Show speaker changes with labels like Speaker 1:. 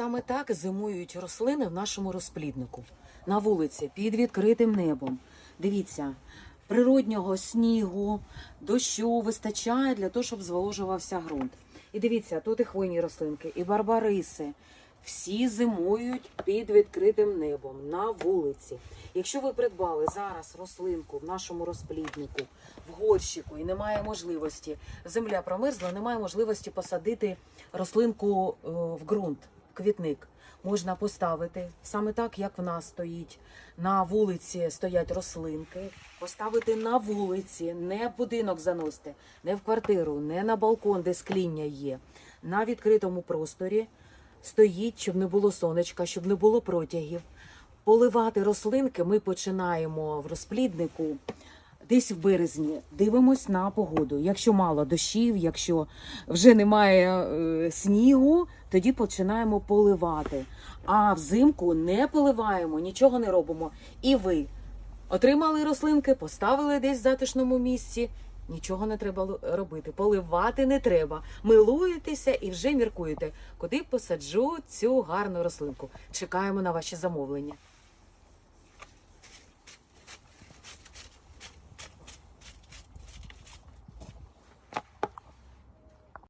Speaker 1: Саме так зимують рослини в нашому розпліднику на вулиці під відкритим небом. Дивіться, природнього снігу, дощу вистачає для того, щоб зволожувався ґрунт. І дивіться, тут і хвойні рослинки, і барбариси. Всі зимують під відкритим небом на вулиці. Якщо ви придбали зараз рослинку в нашому розпліднику, в горщику і немає можливості, земля промерзла, немає можливості посадити рослинку е, в ґрунт, квітник. Можна поставити саме так, як в нас стоїть. На вулиці стоять рослинки. Поставити на вулиці, не в будинок заносити, не в квартиру, не на балкон, де скління є. На відкритому просторі стоїть, щоб не було сонечка, щоб не було протягів. Поливати рослинки ми починаємо в розпліднику десь в березні. Дивимось на погоду. Якщо мало дощів, якщо вже немає е, снігу, тоді починаємо поливати. А взимку не поливаємо, нічого не робимо. І ви отримали рослинки, поставили десь в затишному місці. Нічого не треба робити, поливати не треба. Милуєтеся і вже міркуєте, куди посаджу цю гарну рослинку. Чекаємо на ваші замовлення.